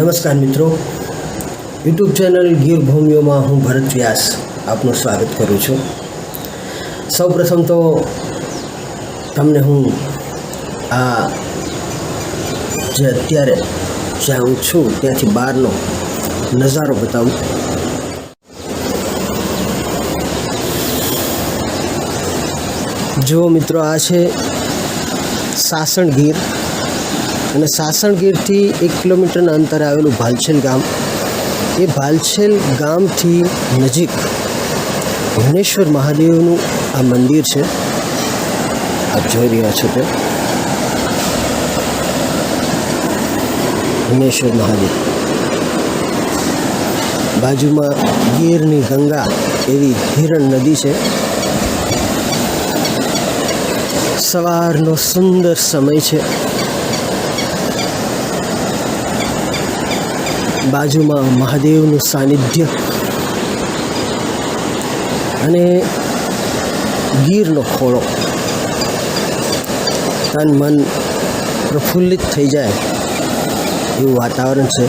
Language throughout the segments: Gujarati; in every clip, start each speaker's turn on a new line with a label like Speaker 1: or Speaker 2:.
Speaker 1: નમસ્કાર મિત્રો. યુટ્યુબ ચેનલ ગીર ભૂમિઓમાં હું ભરત વ્યાસ આપનું સ્વાગત કરું છું. સૌપ્રથમ તો તમને હું આ જે અત્યારે જ્યાં હું છું ત્યાંથી બહારનો નજારો બતાવું. જો મિત્રો, આ છે સાસણગીર અને સાસણગીરથી એક કિલોમીટરના અંતરે આવેલું ભાલછેલ ગામ. એ ભાલછેલ ગામથી નજીક ભુવનેશ્વર મહાદેવનું આ મંદિર છે. આપ જોઈ રહ્યા છો તે. ભુવનેશ્વર મહાદેવ. બાજુમાં ગીરની ગંગા એવી હિરણ નદી છે. સવારનો સુંદર સમય છે. બાજુમાં મહાદેવનું સાનિધ્ય અને ગીરનો ખોળો. તન મન પ્રફુલ્લિત થઈ જાય એવું વાતાવરણ છે.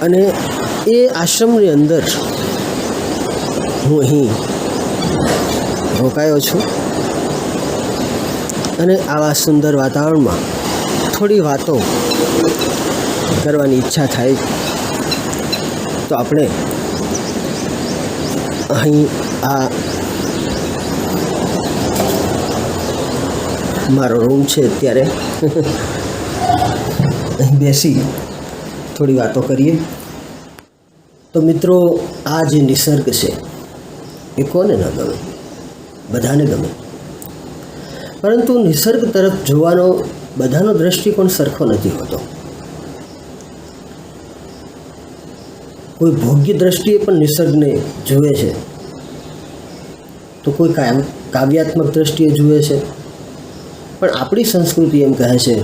Speaker 1: અને એ આશ્રમની અંદર હું અહીં રોકાયો છું. અને આવા સુંદર વાતાવરણમાં થોડી વાતો કરવાની ઈચ્છા થાય તો આપણે અહીં આ મારો રૂમ છે અત્યારે. અહીં બેસી થોડી વાતો કરીએ. તો મિત્રો, આ જે નિસર્ગ છે, એ કોને ન ગમે? બધાને ગમે. પરંતુ નિસર્ગ તરફ જોવાનો બધાનો દ્રષ્ટિકોણ સરખો નથી હોતો. કોઈ ભોગ્ય દ્રષ્ટિએ પણ નિસર્ગને જુએ છે? તો કોઈ કાયમ કાવ્યાત્મક દ્રષ્ટિએ જુએ છે? પણ આપણી સંસ્કૃતિ એમ કહે છે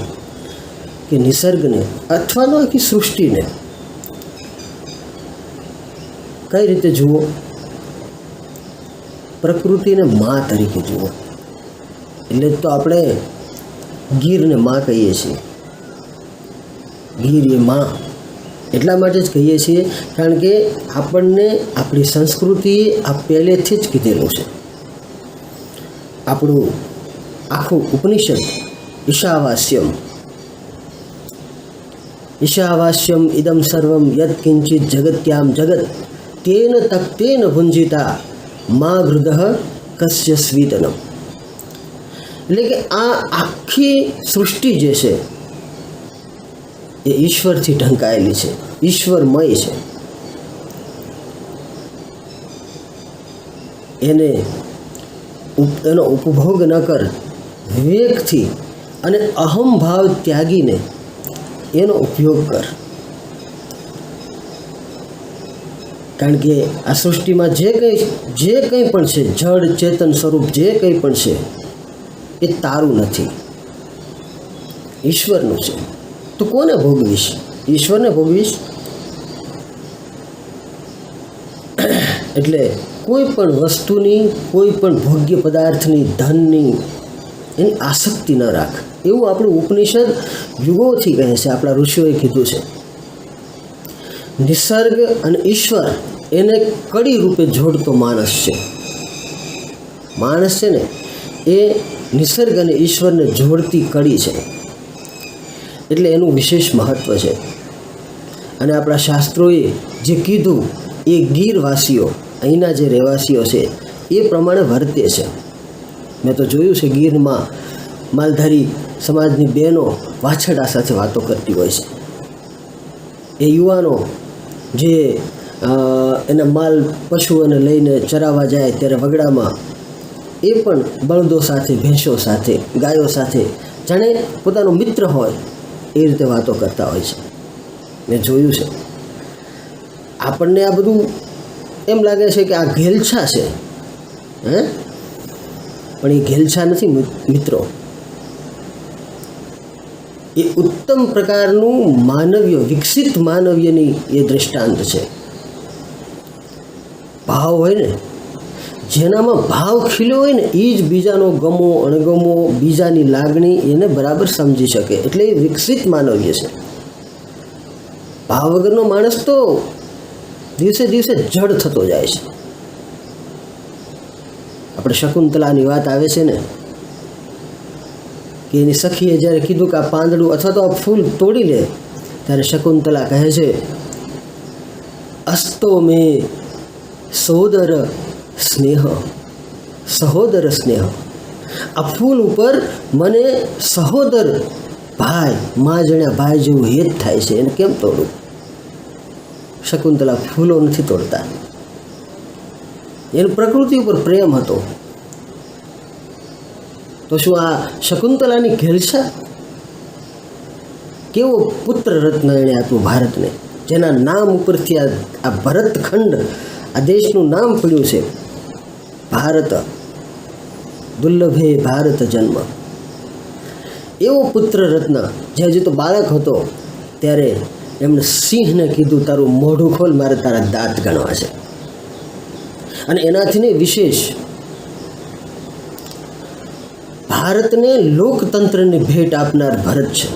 Speaker 1: કે નિસર્ગને અથવા તો આખી સૃષ્ટિને કઈ રીતે જુઓ? પ્રકૃતિને મા તરીકે જુઓ. એટલે તો આપણે ગીરને માં કહીએ છીએ. ગીર એ માં. એટલા માટે જ કહીએ છીએ, કારણ કે આપણને આપણી સંસ્કૃતિએ આ પહેલેથી જ કીધેલું છે. આપણું આખું ઉપનિષદ ઈશાવાસ્યમ. ઈશાવાસ્યમ ઇદમ સર્વમ યત કિંચિત જગત્યામ જગત. તેન તક તેન ભુંજિતા મા હૃદય કસ્ય સ્વીતનમ. એટલે કે આ આખી સૃષ્ટિ જે છે એ ઈશ્વરથી ઢંકાયેલી છે. ઈશ્વરમય છે. એને એનો ઉપભોગ ન કર, વિવેકથી અને અહમભાવ ત્યાગીને એનો ઉપયોગ કર. કારણ કે આ સૃષ્ટિમાં જે કંઈ જે કંઈ પણ છે જળ ચેતન સ્વરૂપ જે કંઈ પણ છે, એ તારું નથી. ઈશ્વરનું છે. તું કોને ભોગવીશ? ઈશ્વરને ભોગવીશ? એટલે કોઈ પણ વસ્તુની, કોઈ પણ ભોગ્ય પદાર્થની, ધનની એની આસક્તિ ન રાખ. એવું આપણું ઉપનિષદ યુગોથી કહે છે, આપણા ઋષિઓએ કીધું છે. નિસર્ગ અને ઈશ્વર એને કડી રૂપે જોડતો માણસ છે. માણસ છે ને, એ નિસર્ગ અને ઈશ્વરને જોડતી કડી છે. એટલે એનું વિશેષ મહત્ત્વ છે. અને આપણા શાસ્ત્રોએ જે કીધું, એ ગીરવાસીઓ, અહીંના જે રહેવાસીઓ છે, એ પ્રમાણે વર્તે છે. મેં તો જોયું છે ગીરમાં માલધારી સમાજની બહેનો વાછરડા સાથે વાતો કરતી હોય છે. એ યુવાનો જે એના માલ પશુઓને લઈને ચરાવવા જાય ત્યારે વગડામાં, એ પણ બળદો સાથે, ભેંસો સાથે, ગાયો સાથે, જાણે પોતાનો મિત્ર હોય. એ રીતે વાતો કરતા હોય છે. મેં જોયું છે. આપણને આ બધું એમ લાગે છે કે આ ઘેલછા છે. હે? પણ એ ઘેલછા નથી મિત્રો. એ ઉત્તમ પ્રકારનું માનવ્ય, વિકસિત માનવ્યની એ દૃષ્ટાંત છે. ભાવ હોય ને જેનામાં ભાવ ખીલ્યો હોય ને એ જ બીજાનો ગમો, અણગમો, બીજાની લાગણી એને બરાબર સમજી શકે. એટલે એ વિકસિત માનવીય છે. ભાવ વગરનો માણસ તો દિવસે દિવસે જડ થતો જાય છે. આપણે શકુંતલાની વાત આવે છે ને, કે એની સખીએ જ્યારે કીધું કે આ પાંદડું અથવા તો આ ફૂલ તોડી લે, ત્યારે શકુંતલા કહે છે, અસ્તો મેં સોદર સ્નેહ, સહોદર સ્નેહ. આ ફૂલ ઉપર મને સહોદર ભાઈ, મા જણ્યા ભાઈ જેવું હેત થાય છે. એને કેમ તોડું? શકુંતલા ફૂલો નથી તોડતા. એનું પ્રકૃતિ ઉપર પ્રેમ હતો. તો શું આ શકુંતલાની ઘેલછા? કેવો પુત્ર રત્ન એણે આપ્યું ભારતને, જેના નામ ઉપરથી આ ભરતખંડ, આ દેશનું નામ પડ્યું છે. ભારત, દુર્લભે ભારત જન્મ. એવો પુત્ર રત્ન જે હજી તો બાળક હતો, ત્યારે એમણે સિંહને કીધું, તારું મોઢું ખોલ, મારે તારા દાંત ગણવા છે. અને એનાથી ને વિશેષ, ભારતને લોકતંત્રની ભેટ આપનાર ભરત છે.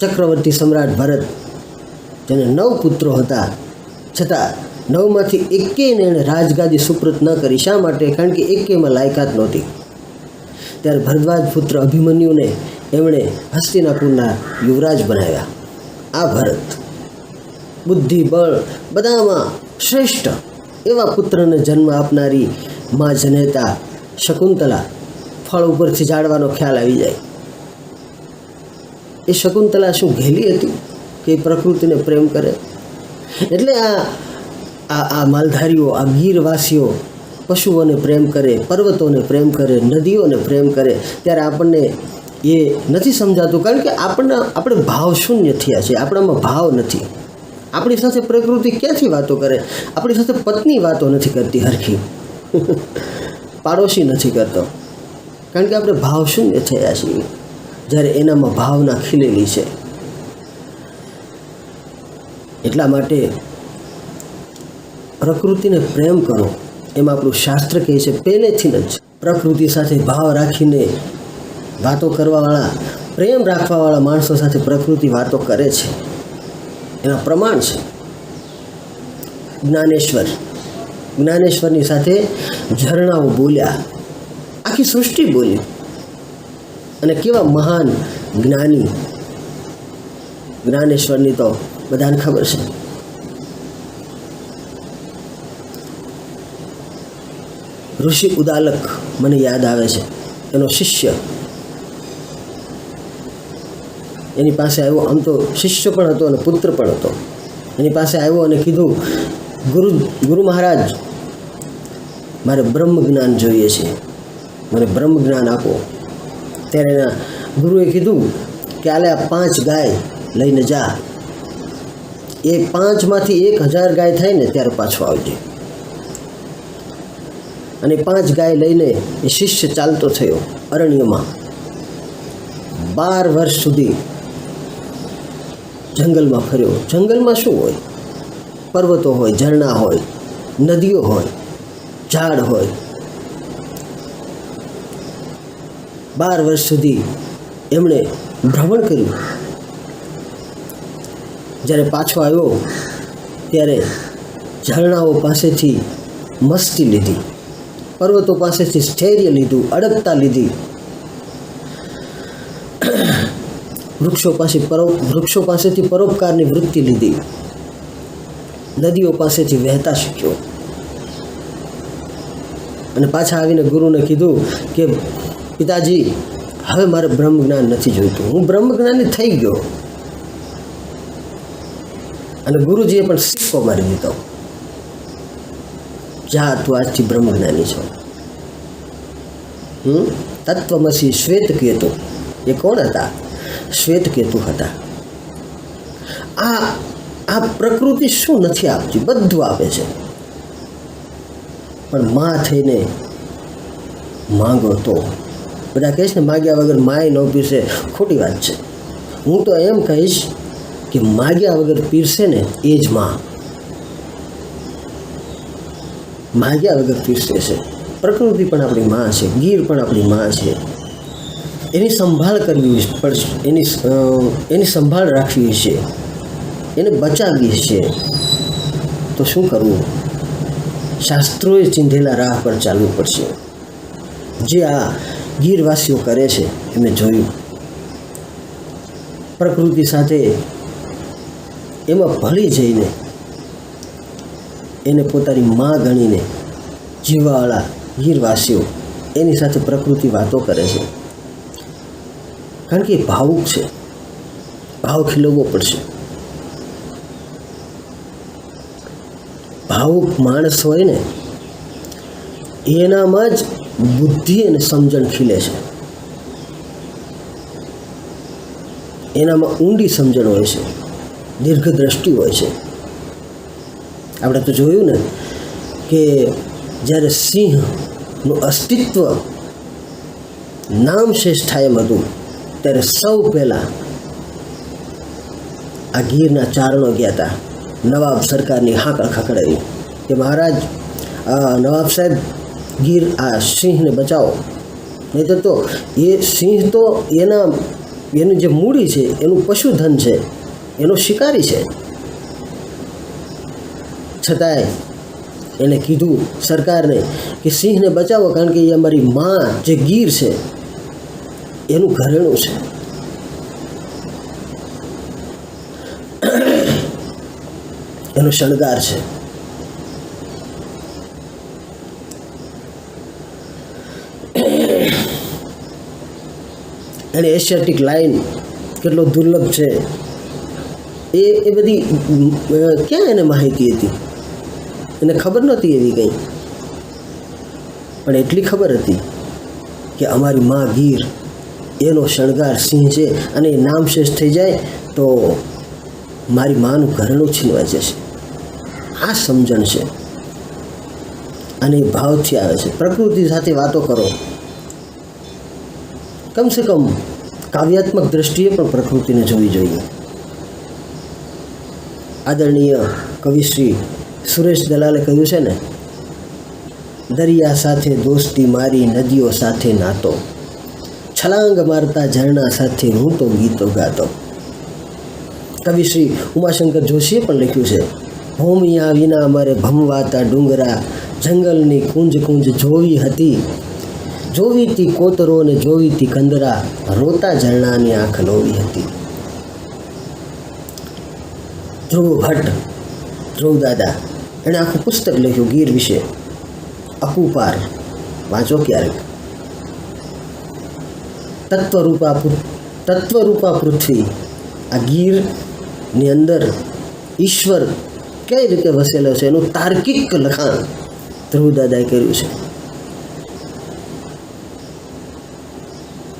Speaker 1: ચક્રવર્તી સમ્રાટ ભરત, જેને નવ પુત્રો હતા, છતાં નવમાંથી એકેયને એણે રાજગાદી સુપ્રત ન કરી. શા માટે? કારણ કે એકેયમાં લાયકાત નહોતી. ત્યારે ભરદ્વાજ પુત્ર અભિમન્યુને એમણે હસ્તિનાપુરના યુવરાજ બનાવ્યા. આ ભરત, બુદ્ધિ, બળ બધામાં શ્રેષ્ઠ એવા પુત્રને જન્મ આપનારી મા જનેતા શકુંતલા ફળ ઉપરથી ઝાડવાનો ખ્યાલ આવી જાય. એ શકુંતલા શું ઘેલી હતી? કે પ્રકૃતિને પ્રેમ કરે? એટલે આ આ આ માલધારીઓ, આ ગીરવાસીઓ પશુઓને પ્રેમ કરે, પર્વતોને પ્રેમ કરે, નદીઓને પ્રેમ કરે, ત્યારે આપણને એ નથી સમજાતું. કારણ કે આપણને આપણે ભાવ શૂન્ય થયા છે. આપણામાં ભાવ નથી. આપણી સાથે પ્રકૃતિ ક્યાંથી વાતો કરે? આપણી સાથે પત્ની વાતો નથી કરતી હરખી. પાડોશી નથી કરતો. કારણ કે આપણે ભાવ શૂન્ય થયા છીએ. જ્યારે એનામાં ભાવના ખીલેલી છે. એટલા માટે પ્રકૃતિને પ્રેમ કરો. એમાં આપણું શાસ્ત્ર કહે છે, પહેલેથી જ. પ્રકૃતિ સાથે ભાવ રાખીને વાતો કરવાવાળા, પ્રેમ રાખવાવાળા માણસો સાથે પ્રકૃતિ વાતો કરે છે. એના પ્રમાણ છે. જ્ઞાનેશ્વર. જ્ઞાનેશ્વરની સાથે ઝરણાઓ બોલ્યા. આખી સૃષ્ટિ બોલી. અને કેવા મહાન જ્ઞાની. જ્ઞાનેશ્વરની તો બધાને ખબર છે. ઋષિ ઉદાલક મને યાદ આવે છે. એનો શિષ્ય. એની પાસે આવ્યો, આમ તો શિષ્ય પણ હતો અને પુત્ર પણ હતો. એની પાસે આવ્યો અને કીધું, ગુરુ ગુરુ મહારાજ, મારે બ્રહ્મ જ્ઞાન જોઈએ છે. મને બ્રહ્મ જ્ઞાન આપો. ત્યારે એના ગુરુએ કીધું કે, આલે આ પાંચ ગાય લઈને જા. એ પાંચમાંથી એક હજાર ગાય થાય ને, ત્યારે પાછો આવજે. અને પાંચ ગાય લઈને એ શિષ્ય ચાલતો થયો અરણ્યમાં. બાર વર્ષ સુધી જંગલમાં ફર્યો. જંગલમાં શું હોય? પર્વતો હોય, ઝરણા હોય, નદીઓ હોય, ઝાડ હોય. બાર વર્ષ સુધી એમણે ભ્રમણ કર્યું. જ્યારે પાછો આવ્યો, ત્યારે ઝરણાઓ પાસેથી મસ્તી લીધી. પર્વતો પાસેથી સ્થૈર્ય લીધું, અડગતા લીધી. વૃક્ષો પાસે પરો, વૃક્ષો પાસેથી પરોપકારની વૃત્તિ લીધી. નદીઓ પાસેથી વહેતા શીખ્યો. અને પાછા આવીને ગુરુને કીધું કે, પિતાજી, હવે મારે બ્રહ્મ જ્ઞાન નથી જોઈતું. હું બ્રહ્મ જ્ઞાની થઈ ગયો. અને ગુરુજીએ પણ સિક્કો મારી દીધો. જા તું આજથી બ્રહ્મજ્ઞાની છો. હમ? તત્વમસી શ્વેત કેતુ એ કોણ હતા? શ્વેત કેતુ હતા. આ આ પ્રકૃતિ શું નથી આપતી? બધું આપે છે. પણ માં થઈને માંગો તો. બધા કહીશ ને, માગ્યા વગર માય ન પીરસે. ખોટી વાત છે. હું તો એમ કહીશ કે માગ્યા વગર પીરસે ને એ જ માં. માગ્યા વગર પીરસે છે. પ્રકૃતિ પણ આપણી માં છે. ગીર પણ આપણી માં છે. એની સંભાળ કરવી પડશે એની એની સંભાળ રાખવી છે. એને બચાવવી છે. તો શું કરવું? શાસ્ત્રોએ ચિંધેલા રાહ પર ચાલવું પડશે. જે આ ગીરવાસીઓ કરે છે એ જોયું. પ્રકૃતિ સાથે એમાં ભળી જઈને એને પોતાની માં ગણીને જીવાવાળા ગીરવાસીઓ એની સાથે પ્રકૃતિ વાતો કરે છે. કારણ કે ભાવુક છે. ભાવ ખીલવવો પડશે ભાવુક માણસ હોય ને, એનામાં જ બુદ્ધિ અને સમજણ ખીલે છે. એનામાં ઊંડી સમજણ હોય છે. દીર્ઘ દ્રષ્ટિ હોય છે. આપણે તો જોયું ને કે જ્યારે સિંહનું અસ્તિત્વ નામ શ્રેષ્ઠા એમ હતું, ત્યારે સૌ પહેલાં આ ગીરના ચારણો ગયા હતા. નવાબ સરકારની હાંકળ ખખડાવી કે મહારાજ નવાબ સાહેબ, ગીર આ સિંહને બચાવો. નહીં તો એ સિંહ તો એના, એનું જે મૂડી છે, એનું પશુધન છે, એનો શિકારી છે. છતાંય એને કીધું સરકારને કે સિંહને બચાવો, કારણ કે એ અમારી માં જે ગીર છે, એનું ઘરેણું છે. એનો શણગાર છે. અને એશિયાટિક લાઈન કેટલો દુર્લભ છે. એ એ બધી ક્યાં એને માહિતી હતી? એને ખબર નહોતી એવી કંઈ. પણ એટલી ખબર હતી કે અમારી માં ગીર, એનો શણગાર સિંહ છે અને એ નામ શેષ થઈ જાય તો મારી માનું ઘરણું છીનવા જશે. આ સમજણ છે. અને એ ભાવથી આવે છે. પ્રકૃતિ સાથે વાતો કરો. કમસે કમ કાવ્યાત્મક દ્રષ્ટિએ પણ પ્રકૃતિને જોવી જોઈએ. આદરણીય કવિશ્રી સુરેશ દલાલે કહ્યું છે ને, દરિયા સાથે દોસ્તી મારી, નદીઓ સાથે નાતો. છલાંગ મારતા ઝરણા સાથે હું તો ગીતો ગાતો. કવિશ્રી ઉમાશંકર જોશીએ પણ લખ્યું છે, ભૂમિયા વિના અમારે ભમવાતા ડુંગરા, જંગલની કુંજ કુંજ જોવી હતી. જોવીતી કોતરો ને જોવીતી કંદરા, રોતા ઝરણાની આંખ લોવી હતી. ધ્રુવ ભટ્ટ, ધ્રુવ દાદા એણે આખું પુસ્તક લખ્યું ગીર વિશે. અકુપાર વાંચો ક્યારેક. તત્વરૂપા તત્વરૂપા પૃથ્વી, આ ગીરની અંદર ઈશ્વર કઈ રીતે વસેલો છે એનું તાર્કિક લખાણ ધ્રુવદાદાએ કર્યું છે.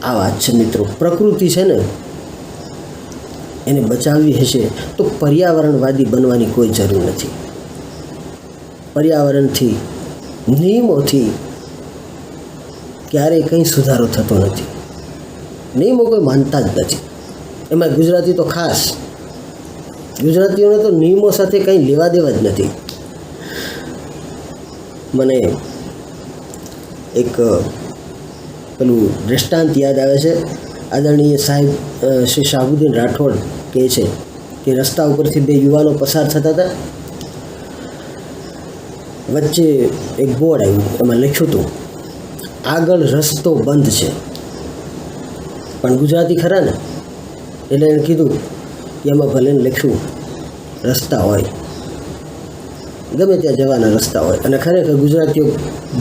Speaker 1: આ વાત છે મિત્રો, પ્રકૃતિ છે ને, એને બચાવવી હશે તો પર્યાવરણવાદી બનવાની કોઈ જરૂર નથી. પર્યાવરણથી, નિયમોથી ક્યારેય કંઈ સુધારો થતો નથી. નિયમો કોઈ માનતા જ નથી. એમાં ગુજરાતી તો ખાસ. ગુજરાતીઓને તો નિયમો સાથે કંઈ લેવા દેવા જ નથી. મને એક પેલું દ્રષ્ટાંત યાદ આવે છે. આદરણીય સાહેબ શ્રી શાહબુદ્દીન રાઠોડ કહે છે કે રસ્તા ઉપરથી બે યુવાનો પસાર થતા હતા. વચ્ચે એક બોર્ડ આવ્યું, એમાં લખ્યું હતું, આગળ રસ્તો બંધ છે. પણ ગુજરાતી ખરા ને? એટલે એણે કીધું કે એમાં ભલે લખ્યું, રસ્તા હોય. ગમે ત્યાં જવાના રસ્તા હોય, અને ખરેખર ગુજરાતીઓ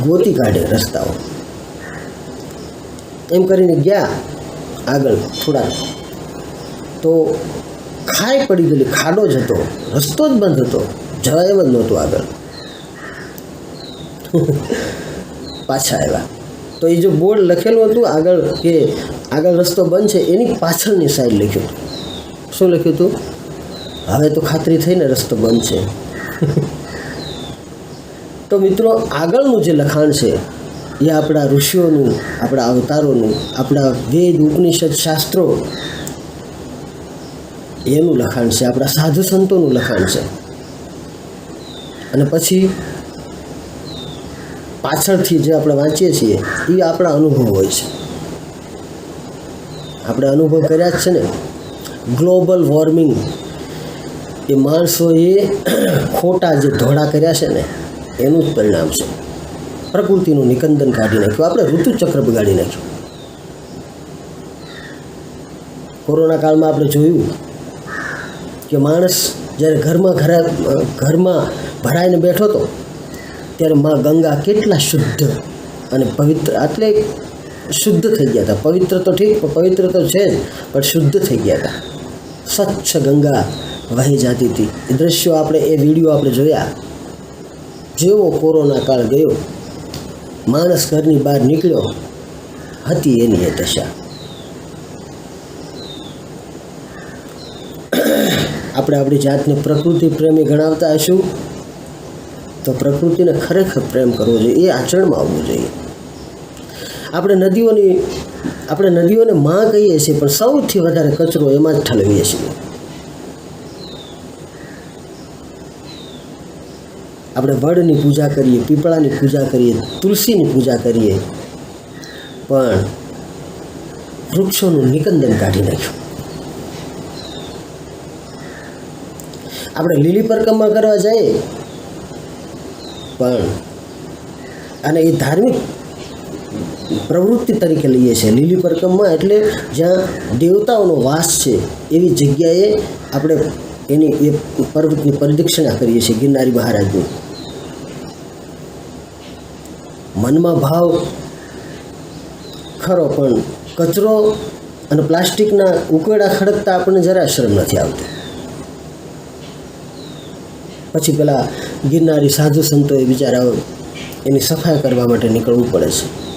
Speaker 1: ગોતી કાઢે રસ્તાઓ. એમ કરીને ગયા આગળ થોડા તો ખાઈ પડી ગયેલી, ખાડો જ હતો, રસ્તો જ બંધ હતો, જવાય એમ જ નહોતું આગળ. પાછા આવ્યા. તો એ જો બોર્ડ લખેલું હતું, આગળ કે આગળ રસ્તો બંધ છે, એની પાછળની સાઈડ લખ્યું. શું લખ્યું હતું હવે તો ખાતરી થઈને રસ્તો બંધ છે. તો મિત્રો, આગળનું જે લખાણ છે, એ આપણા ઋષિઓનું, આપણા અવતારોનું, આપણા વેદ, ઉપનિષદ, શાસ્ત્રો, એનું લખાણ છે. આપણા સાધુ સંતોનું લખાણ છે. અને પછી પાછળથી જે આપણે વાંચીએ છીએ, એ આપણા અનુભવ હોય છે. આપણે અનુભવ કર્યા જ છે ને. ગ્લોબલ વોર્મિંગ એ માણસોએ ખોટા જે ધોળા કર્યા છે ને, એનું જ પરિણામ છે. પ્રકૃતિનું નિકંદન કાઢી નાખ્યું. આપણે ઋતુચક્ર બગાડી નાખ્યું. કોરોના કાળમાં આપણે જોયું કે માણસ જ્યારે ઘરમાં ઘરા ઘરમાં ભરાઈને બેઠો હતો ત્યારે માં ગંગા કેટલા શુદ્ધ અને પવિત્ર એટલે શુદ્ધ થઈ ગયા હતા. પવિત્ર તો ઠીક પવિત્ર તો છે જ, પણ શુદ્ધ થઈ ગયા હતા. સ્વચ્છ ગંગા વહી જતી હતી. એ દ્રશ્યો આપણે, એ વીડિયો આપણે જોયા. જેવો કોરોના કાળ ગયો, માણસ ઘરની બહાર નીકળ્યો, હતી એની એ દશા. આપણે આપણી જાતને પ્રકૃતિ પ્રેમી ગણાવતા હશું. તો પ્રકૃતિને ખરેખર પ્રેમ કરવો જોઈએ, એ આચરણમાં આવવું જોઈએ. આપણે નદીઓની, આપણે નદીઓને માં કહીએ છીએ, પણ સૌથી વધારે કચરો એમાં જ ઠલવીએ છીએ. આપણે વડની પૂજા કરીએ, પીપળાની પૂજા કરીએ, તુલસીની પૂજા કરીએ, પણ વૃક્ષોનું નિકંદન કાઢી નાખ્યું. આપણે લીલી પરકમમાં કરવા જઈએ પણ અને એ ધાર્મિક પ્રવૃત્તિ તરીકે લઈએ છીએ. લીલી પરકમમાં એટલે જ્યાં દેવતાઓનો વાસ છે, એવી જગ્યાએ આપણે એની એ પર્વતની પરિદક્ષિણા કરીએ છીએ ગિરનારી મહારાજની. મનમાં ભાવ ખરો, પણ કચરો અને પ્લાસ્ટિકના ઉકેડા ખડકતા આપણને જરા શરમ નથી આવતી. પછી પેલા ગિરનારી સાધુ સંતોએ બિચારા એની સફાઈ કરવા માટે નીકળવું પડે છે.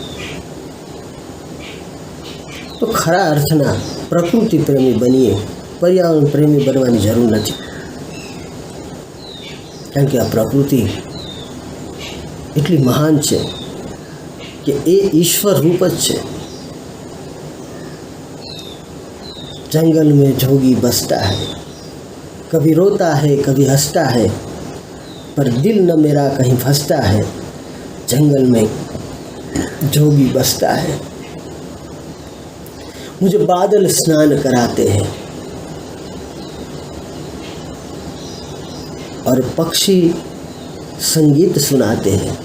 Speaker 1: તો ખરા અર્થના પ્રકૃતિ પ્રેમી બનીએ, પર્યાવરણ પ્રેમી બનવાની જરૂર નથી. કારણ કે આ પ્રકૃતિ એટલી મહાન છે કે એ ઈશ્વર રૂપ જ છે. જંગલ મેં જોગી બસતા હૈ कभी रोता है, कभी हंसता है, पर दिल न मेरा कहीं फंसता है, जंगल में जोगी बसता है। मुझे बादल स्नान कराते हैं और पक्षी संगीत सुनाते हैं।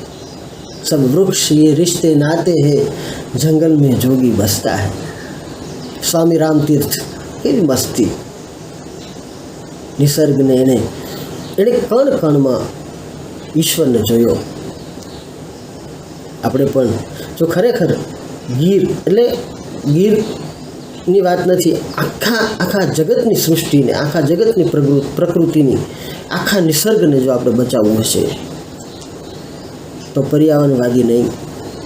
Speaker 1: सब वृक्ष ये रिश्ते नाते हैं, जंगल में जोगी बसता है। स्वामी राम तीर्थ की मस्ती નિસર્ગને એને એણે કણ કણમાં ઈશ્વરને જોયો. આપણે પણ જો ખરેખર ગીર એટલે ગીરની વાત નથી, આખા આખા જગતની સૃષ્ટિને, આખા જગતની પ્રકૃ, પ્રકૃતિની, આખા નિસર્ગને જો આપણે બચાવવું હશે, તો પર્યાવરણવાદી નહીં,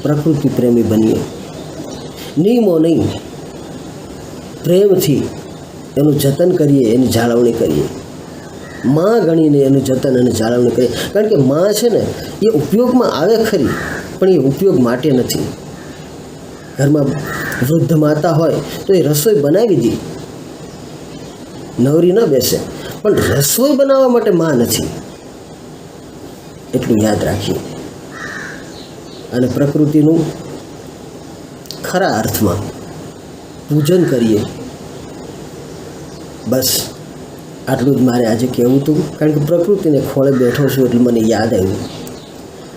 Speaker 1: પ્રકૃતિ પ્રેમી બનીએ. નિયમો નહીં. પ્રેમથી એનું જતન કરીએ, એની જાળવણી કરીએ. માં ગણીને એનું જતન અને જાળવણી કરીએ કારણ કે માં છે ને, એ ઉપયોગમાં આવે ખરી, પણ એ ઉપયોગ માટે નથી. ઘરમાં વૃદ્ધ માતા હોય, તો એ રસોઈ બનાવી દી. નવરી ન બેસે. પણ રસોઈ બનાવવા માટે માં નથી. એટલું યાદ રાખીએ. અને પ્રકૃતિનું ખરા અર્થમાં પૂજન કરીએ. બસ. આટલું જ મારે આજે કહેવું હતું, કારણ કે પ્રકૃતિને ખોળે બેઠો છું એટલે મને યાદ આવ્યું.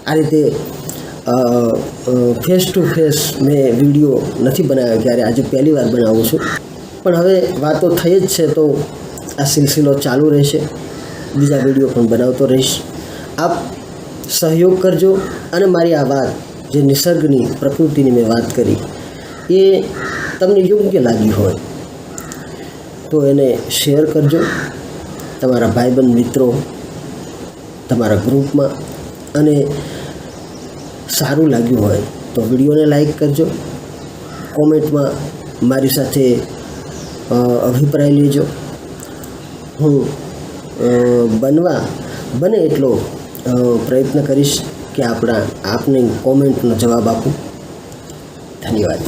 Speaker 1: આ રીતે ફેસ ટુ ફેસ મેં વીડિયો નથી બનાવ્યો ક્યારે, આજે પહેલી વાર બનાવું છું. પણ હવે વાતો થઈ જ છે તો આ સિલસિલો ચાલુ રહેશે. બીજા વીડિયો પણ બનાવતો રહીશ. આપ સહયોગ કરજો અને મારી આ વાત, જે નિસર્ગની પ્રકૃતિની મેં વાત કરી, એ તમને યોગ્ય લાગી હોય તો એને શેર કરજો. તમારા ભાઈબંધ મિત્રો, તમારા ગ્રુપમાં અને સારું લાગ્યું હોય તો વિડીયોને લાઈક કરજો, કોમેન્ટમાં મારી સાથે અભિપ્રાય લેજો. હું બનવા, બને એટલો પ્રયત્ન કરીશ કે આપણા આપની કોમેન્ટનો જવાબ આપું. ધન્યવાદ.